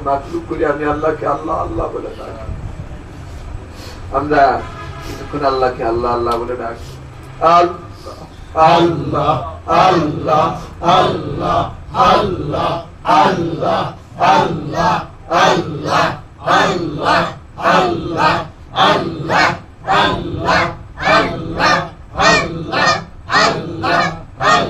মাকলুক করি আমি আল্লাহকে আল্লাহ আল্লাহ বলে ডাকি আমরা কিছুক্ষণ আল্লাহকে আল্লাহ আল্লাহ বলে ডাকি আল্লাহ আল্লাহ আল্লাহ আল্লাহ আল্লাহ আল্লাহ আল্লাহ আল্লাহ আল্লাহ আল্লাহ আল্লাহ আল্লাহ আল্লাহ আল্লাহ আল্লাহ আল্লাহ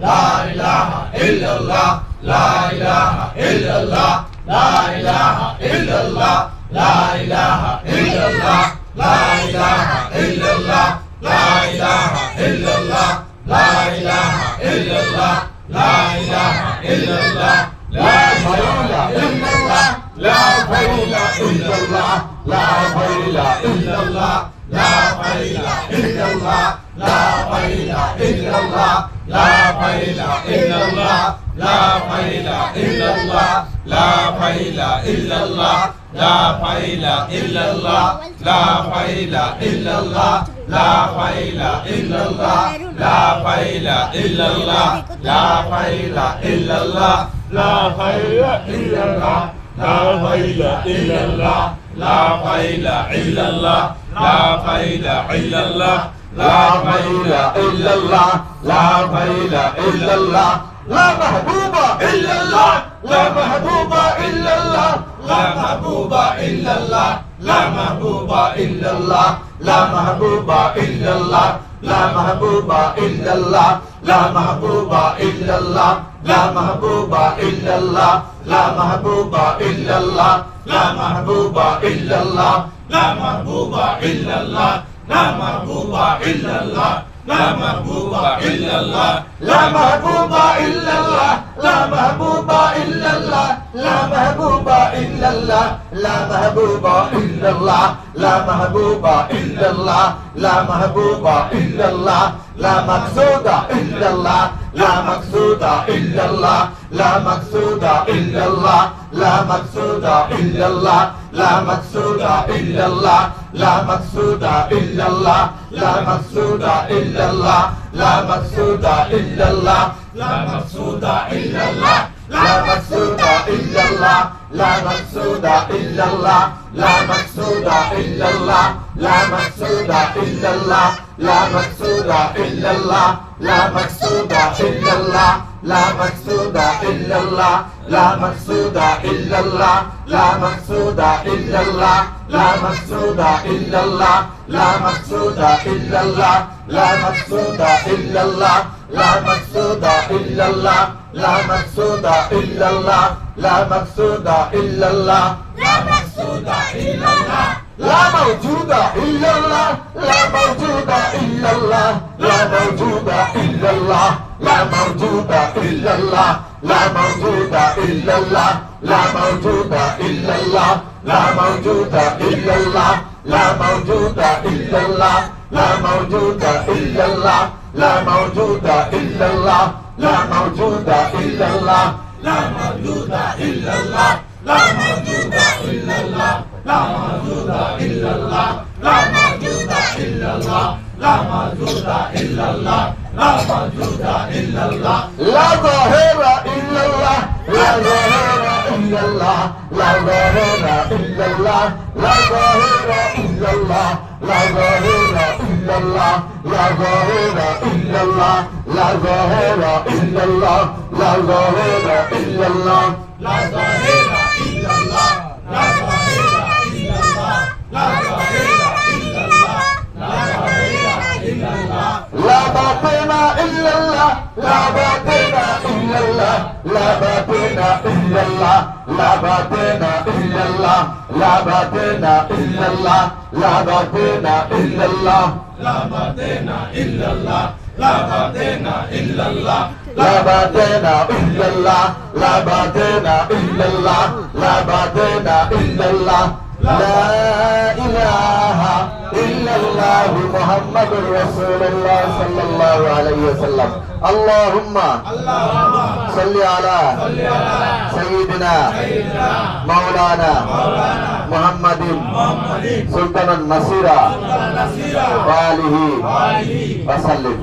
لا إله إلا الله لا إله إلا الله لا إله إلا الله لا إله إلا الله لا إله إلا الله لا إله إلا الله لا إله إلا الله لا إله إلا الله لا إله إلا الله لا فيل إلا الله لا فيل إلا الله লা ফাইলা ইল্লাল্লাহ লা ফাইলা ইল্লাল্লাহ লা ফাইলা ইল্লাল্লাহ লা ফাইলা ইল্লাল্লাহ লা ফাইলা ইল্লাল্লাহ লা ফাইলা ইল্লাল্লাহ লা ফাইলা ইল্লাল্লাহ লা ফাইলা ইল্লাল্লাহ লা ফাইলা ইল্লাল্লাহ লা ফাইলা ইল্লাল্লাহ লা ফাইলা ইল্লাল্লাহ লা ফাইলা ইল্লাল্লাহ لا فيل إلا الله لا فيل إلا الله لا محبوب إلا الله لا محبوب إلا الله لا محبوب إلا الله لا محبوب إلا الله لا محبوب إلا الله لا محبوب إلا الله لا محبوب إلا الله لا محبوب إلا الله لا محبوب إلا الله لا محبوب إلا الله لا محبوب إلا الله. لا محبوب إلا الله. لا محبوب إلا الله. لا محبوب إلا الله. لا محبوب إلا الله. لا محبوب إلا الله. لا محبوب إلا الله. لا محبوب إلا الله. لا محبوب إلا الله. لا مقصود إلا الله لا مقصود إلا الله لا مقصود إلا الله لا مقصود إلا الله لا مقصود إلا الله لا مقصود إلا الله لا مقصود إلا الله لا مقصود إلا الله لا مقصود إلا الله لا مقصود إلا الله لا مقصود إلا الله لا مقصود إلا الله لا مقصود إلا الله لا مقصود إلا الله لا مقصود إلا الله لا مقصود إلا الله لا مقصود إلا الله لا مقصود إلا الله لا مقصود إلا الله لا مقصود إلا الله لا مقصود إلا الله لا مقصود إلا الله لا مقصود إلا الله لا مقصود إلا الله لا مقصود إلا الله لا موجود إلا الله لا موجود إلا الله لا موجود إلا الله لا موجود إلا الله لا موجود إلا الله لا موجود إلا الله لا موجود إلا الله لا موجود إلا الله لا موجود إلا الله لا موجود إلا الله لا موجود إلا الله لا موجود إلا الله لا موجود إلا الله لا موجود إلا الله لا موجود إلا الله لا موجود إلا الله لا موجود إلا الله لا ظاهر إلا الله لا illallah la ilaha illallah la ilaha illallah la ilaha illallah la ilaha illallah la ilaha illallah la ilaha illallah la ilaha illallah la ilaha illallah la ilaha illallah la ilaha illallah la batina illallah la batina illallah la batina illallah لا باطن إلا الله لا باطن إلا الله لا باطن إلا الله لا باطن إلا الله لا باطن إلا الله لا باطن إلا الله لا باطن إلا الله لا باطن إلا الله لا باطن إلا الله لا باطن إلا الله لا باطن إلا الله لا إله إلا الله محمد رسول الله صلى الله عليه وسلم اللهم صل على سيدنا مولانا محمد سلطان النصيرا وآله وسلم